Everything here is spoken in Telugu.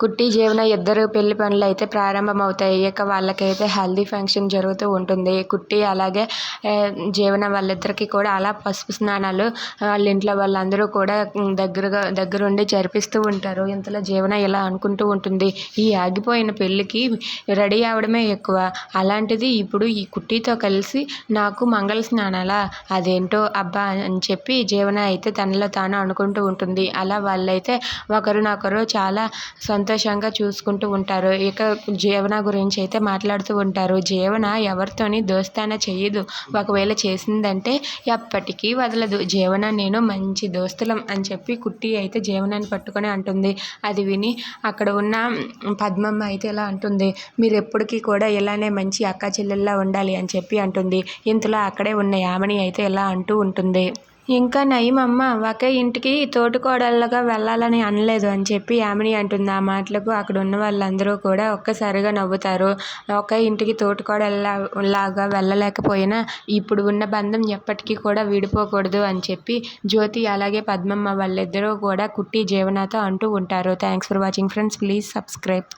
కుట్టి జీవన ఇద్దరు పెళ్ళి పనులు అయితే ప్రారంభమవుతాయి. ఇక వాళ్ళకైతే హల్దీ ఫంక్షన్ జరుగుతూ ఉంటుంది. కుట్టి అలాగే జీవన వాళ్ళిద్దరికీ కూడా అలా పసుపు స్నానాలు వాళ్ళ ఇంట్లో వాళ్ళందరూ కూడా దగ్గరగా దగ్గరుండి జరిపిస్తూ ఉంటారు. ఇంతలో జీవన ఇలా అనుకుంటూ ఉంటుంది. ఈ ఆగిపోయిన పెళ్ళికి రెడీ అవడమే ఎక్కువ. అలాంటిది ఇప్పుడు ఈ కుట్టితో కలిసి నాకు మంగళ స్నానాలా అదేంటో అబ్బా అని చెప్పి జీవన అయితే తనలో తాను అనుకుంటూ ఉంటుంది. అలా వాళ్ళైతే ఒకరినొకరు చాలా సంతోషంగా చూసుకుంటూ ఉంటారు. ఇక జీవన గురించి అయితే మాట్లాడుతూ ఉంటారు. జీవన ఎవరితోని దోస్తాన చేయదు. ఒకవేళ చేసిందంటే ఎప్పటికీ వదలదు. జీవన నేను మంచి దోస్తులం అని చెప్పి కుట్టి అయితే జీవనాన్ని పట్టుకొని అంటుంది. అది విని అక్కడ ఉన్న పద్మమ్మ అయితే ఇలా అంటుంది. మీరు ఎప్పటికీ కూడా ఇలానే మంచి అక్క చెల్లెల్లా ఉండాలి అని చెప్పి అంటుంది. ఇంతలో అక్కడే ఉన్న యామని అయితే ఇలా అంటూ ఉంటుంది. ఇంకా నయం అమ్మ ఒకే ఇంటికి తోటికోడళ్ళగా వెళ్ళాలని అనలేదు అని చెప్పి యామిని అంటుంది. ఆ మాటలకు అక్కడ ఉన్న వాళ్ళందరూ కూడా ఒక్కసారిగా నవ్వుతారు. ఒకే ఇంటికి తోటికోడళ్ళలాగా వెళ్ళలేకపోయినా ఇప్పుడు ఉన్న బంధం ఎప్పటికీ కూడా విడిపోకూడదు అని చెప్పి జ్యోతి అలాగే పద్మమ్మ వాళ్ళిద్దరూ కూడా కుట్టి జీవనతో అంటూ ఉంటారు. Thanks for watching friends please subscribe